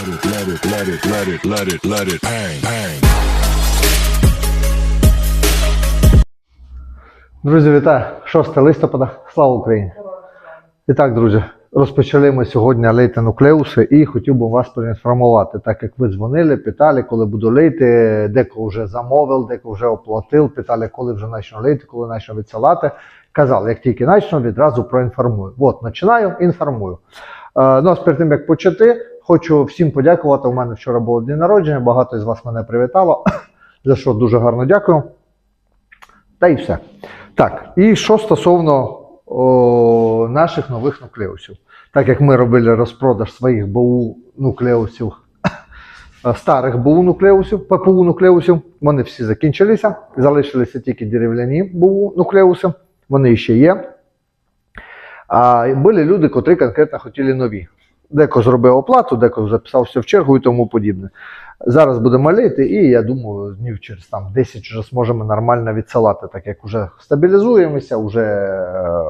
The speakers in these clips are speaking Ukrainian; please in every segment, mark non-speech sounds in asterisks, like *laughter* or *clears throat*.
let it, let it, let it, let it, let it bang, bang. Друзі, вітаю! 6 листопада. Слава Україні! І так, друзі, розпочали ми сьогодні лейти нуклеуси і хотів би вас проінформувати, так як ви дзвонили, питали, коли буду лейти, декого вже замовив, декого вже оплатив, питали, коли вже почну лейти, коли почну відсилати. Казали, як тільки почну, відразу проінформую. От, починаю, інформую. Е, ну, а перед тим, як почати, хочу всім подякувати. У мене вчора було день народження, багато з вас мене привітало, *clears throat* за що дуже гарно дякую. Та і все. Так, і що стосовно о, наших нових нуклеусів. Так як ми робили розпродаж своїх БУ нуклеусів, *clears throat* старих БУ нуклеусів, ППУ нуклеусів, вони всі закінчилися. Залишилися тільки дерев'яні БУ нуклеуси, вони ще є. А були люди, котрі конкретно хотіли нові. Деко зробив оплату, деко записався в чергу і тому подібне. Зараз будемо лити, і я думаю, днів через там 10 вже зможемо нормально відсилати, так як вже стабілізуємося, вже е,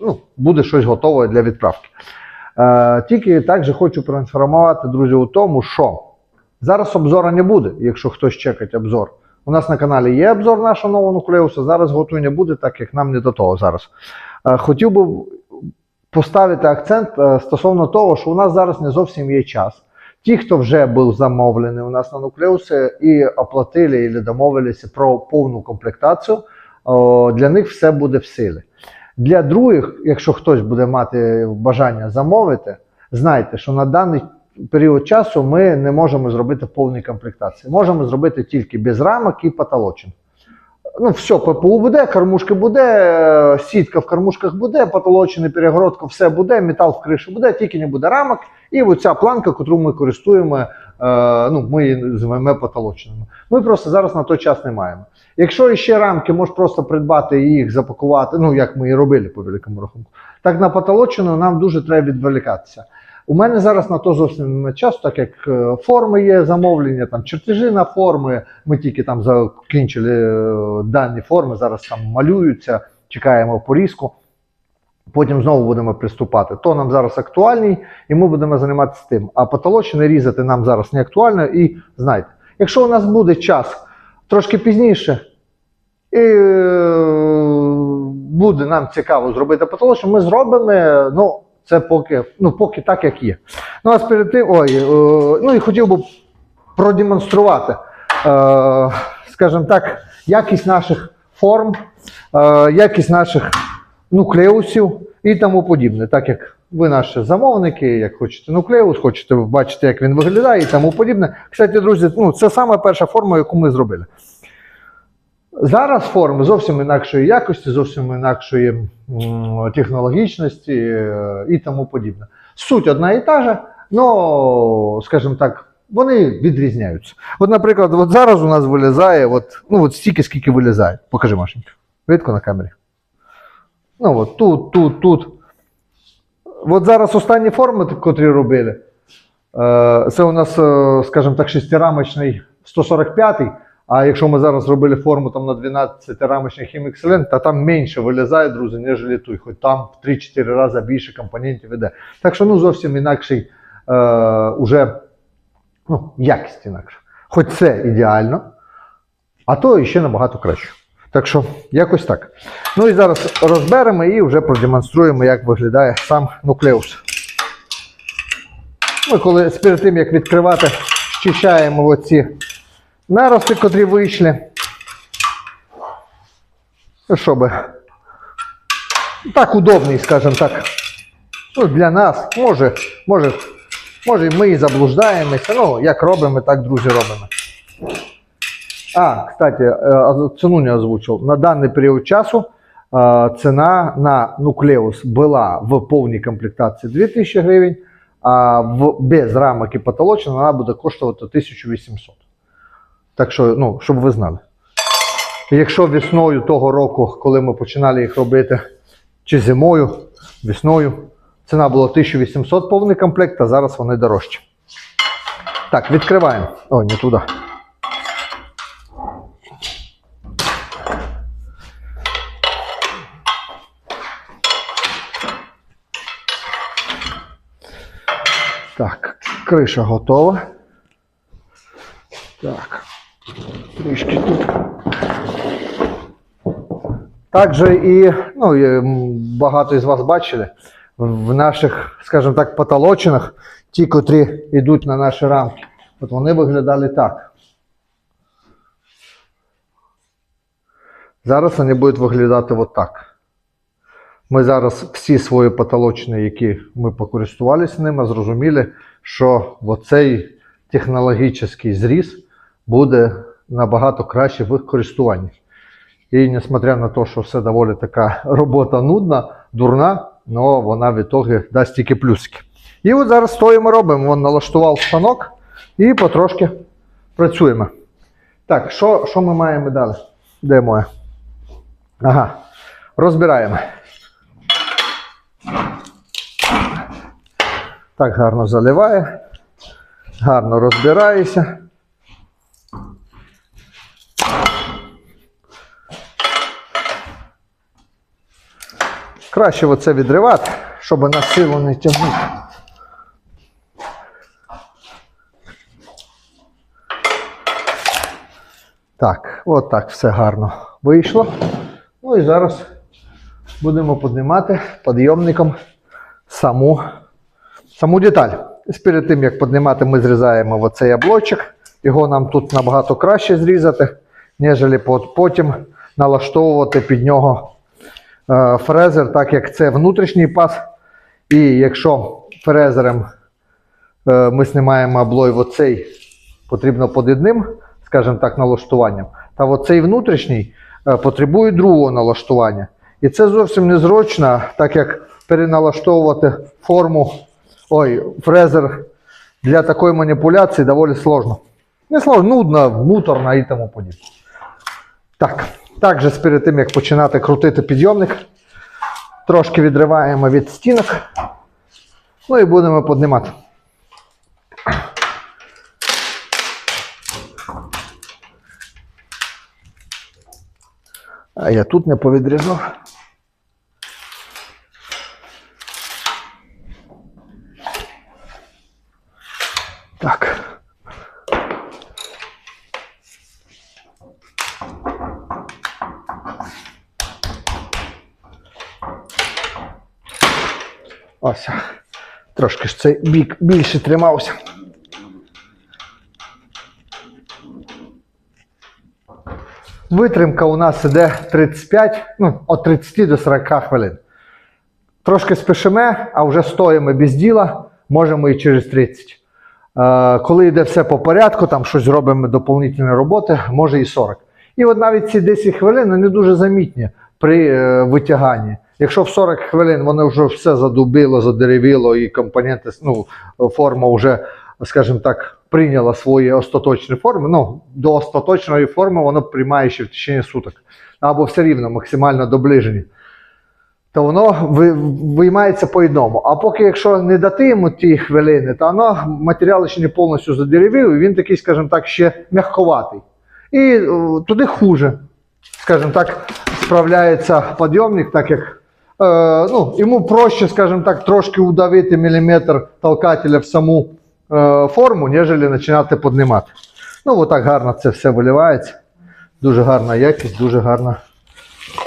ну, буде щось готове для відправки. Е, тільки також хочу проінформувати, друзі, у тому, що зараз обзору не буде, якщо хтось чекать обзор. У нас на каналі є обзор нашого нового нуклеуса, зараз готує не буде, так як нам не до того зараз. Е, хотів би поставити акцент е, стосовно того, що у нас зараз не зовсім є час. Ті, хто вже був замовлений у нас на нуклеуси і оплатили і домовилися про повну комплектацію, для них все буде в силі. Для других, якщо хтось буде мати бажання замовити, знайте, що на даний період часу ми не можемо зробити повні комплектації. Можемо зробити тільки без рамок і потолочин. Ну, все, ППУ буде, кормушки буде, е, сітка в кормушках буде, потолочина, перегородка, все буде, метал в криші буде, тільки не буде рамок. І оця планка, яку ми користуємо, е, ну, ми її називаємо потолоченими. Ми просто зараз на той час не маємо. Якщо ще рамки, можеш просто придбати і їх, запакувати, ну як ми і робили по великому рахунку, так на потолочену нам дуже треба відволікатися. У мене зараз на то зовсім немає часу, так як е, форми є замовлення, там чертежі на форми. Ми тільки там закінчили е, дані форми, зараз там малюються, чекаємо порізку. Потім знову будемо приступати. То нам зараз актуальний, і ми будемо займатися тим. А потолочне різати нам зараз не актуально. І знайте, якщо у нас буде час трошки пізніше, і е, буде нам цікаво зробити потолочне, ми зробимо. Ну, це поки, ну, поки так, як є. Ну, а перед тим, ой, е, ну і хотів би продемонструвати, е, скажімо так, якість наших форм, е, якість наших нуклеусів і тому подібне. Так як ви наші замовники, як хочете нуклеус, хочете бачити, як він виглядає і тому подібне. Кстати, друзі, ну, це саме перша форма, яку ми зробили. Зараз форми зовсім інакшої якості, зовсім інакшої технологічності е, і тому подібне. Суть одна і та же, але, скажімо так, вони відрізняються. От, наприклад, от зараз у нас вилізає, от, ну от стільки, скільки вилізає. Покажи, Машенька. Видко на камері. Ну, от тут, тут, тут. От зараз останні форми, котрі робили. е, Це у нас, е, скажімо так, шестирамочний 145-й. А якщо ми зараз робили форму там на 12 рамочних хімікселен, то там менше вилізає, друзі, ніж той, хоч там в 3-4 рази більше компонентів іде. Так що ну зовсім інакший е, уже ну, якість інакша. Хоч це ідеально, а то ще набагато краще. Так що якось так. Ну і зараз розберемо і вже продемонструємо, як виглядає сам нуклеус. Ми коли перед тим, як відкривати, щищаємо оці нарости, котрі вийшли. Ну, Щоб так удобний, скажімо так. Ну, для нас, може, може, може, ми і заблуждаємося. Ну, як робимо, так, друзі, робимо. А, кстати, е, ціну не озвучив. На даний період часу е, ціна на нуклеус була в повній комплектації 2000 гривень, а в, без рамок і потолочна вона буде коштувати 1800. Так що, ну, щоб ви знали. Якщо весною того року, коли ми починали їх робити, чи зимою, весною, ціна була 1800 повний комплект, а зараз вони дорожчі. Так, відкриваємо. Ой, не туди. Так, криша готова. Так. Трішки тут. Також і, ну, багато із вас бачили, в наших, скажімо так, потолочинах, ті, котрі йдуть на наші рамки, от вони виглядали так. Зараз вони будуть виглядати от так. Ми зараз всі свої потолочні, які ми покористувалися ними, зрозуміли, що оцей технологічний зріз буде набагато краще в їх користуванні. І несмотря на те, що все доволі така робота нудна, дурна, але вона в ітогі дасть тільки плюсики. І от зараз стоїмо робимо. Вон налаштував станок і потрошки працюємо. Так, що, що ми маємо далі? Де моє? Ага, розбираємо. Так гарно заливає, гарно розбирається. Краще оце відривати, щоб на силу не тягнути. Так, от так все гарно вийшло. Ну і зараз будемо піднімати підйомником саму, саму деталь. І Перед тим, як піднімати, ми зрізаємо оцей облочок. Його нам тут набагато краще зрізати, ніж потім налаштовувати під нього фрезер, так як це внутрішній пас. І якщо фрезером е, ми знімаємо облой в оцей, потрібно під одним, скажімо так, налаштуванням, та оцей внутрішній е, потребує другого налаштування. І це зовсім незручно, так як переналаштовувати форму, ой, фрезер для такої маніпуляції доволі сложно. Не сложно, нудно, муторно і тому подібне. Так, також перед тим, як починати крутити підйомник, трошки відриваємо від стінок. Ну і будемо піднімати. А я тут не повідрізав. Ось. Трошки ж цей бік більше тримався. Витримка у нас іде 35, ну, від 30 до 40 хвилин. Трошки спішимо, а вже стоїмо без діла, можемо і через 30. Е, коли йде все по порядку, там щось робимо доповнительні роботи, може і 40. І от навіть ці 10 хвилин не дуже замітні при е, витяганні. Якщо в 40 хвилин воно вже все задубило, задеревіло, і компоненти, ну, форма вже, скажімо так, прийняла свої остаточні форми, ну, до остаточної форми воно приймає ще в течение суток. Або все рівно максимально доближені. То воно ви- виймається по одному. А поки якщо не дати йому ті хвилини, то воно матеріал ще не повністю задеревів, і він такий, скажімо так, ще м'ягковатий. І е, туди хуже, скажімо так, справляється підйомник, так як ну, йому проще, скажімо так, трошки удавити міліметр толкателя в саму е, форму, ніж починати піднімати. Ну, отак гарно це все виливається. Дуже гарна якість, дуже гарна.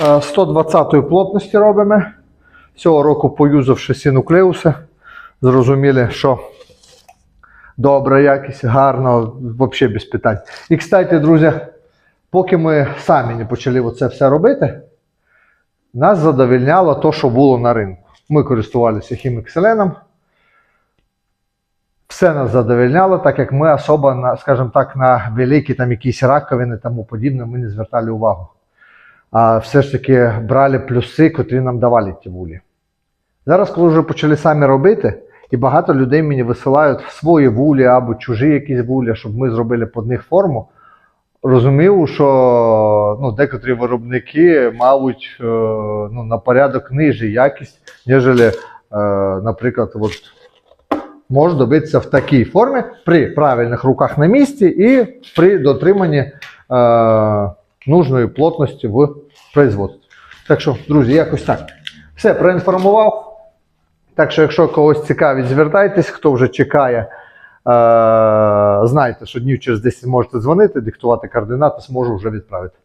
Е, 120 плотності робимо. Цього року поюзавши всі нуклеуси, зрозуміли, що добра якість, гарно, взагалі без питань. І, кстати, друзі, поки ми самі не почали це все робити, нас задовільняло те, що було на ринку. Ми користувалися хімікселеном. Все нас задовільняло, так як ми особо, на, скажімо так, на великі там якісь раковини тому подібне, ми не звертали увагу. А все ж таки брали плюси, котрі нам давали ті вулі. Зараз, коли вже почали самі робити, і багато людей мені висилають свої вулі або чужі якісь вулі, щоб ми зробили під них форму. Розумів, що ну, декотрі виробники, мабуть, е, ну, на порядок нижче якість, ніж, е, наприклад, от, може добитися в такій формі при правильних руках на місці і при дотриманні е, нужної плотності в производстві. Так що, друзі, якось так. Все, проінформував. Так що, якщо когось цікавить, звертайтесь, хто вже чекає знайте, що днів через 10 можете дзвонити, диктувати координати, зможу вже відправити.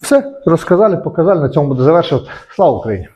Все, розказали, показали, на цьому буде завершувати. Слава Україні!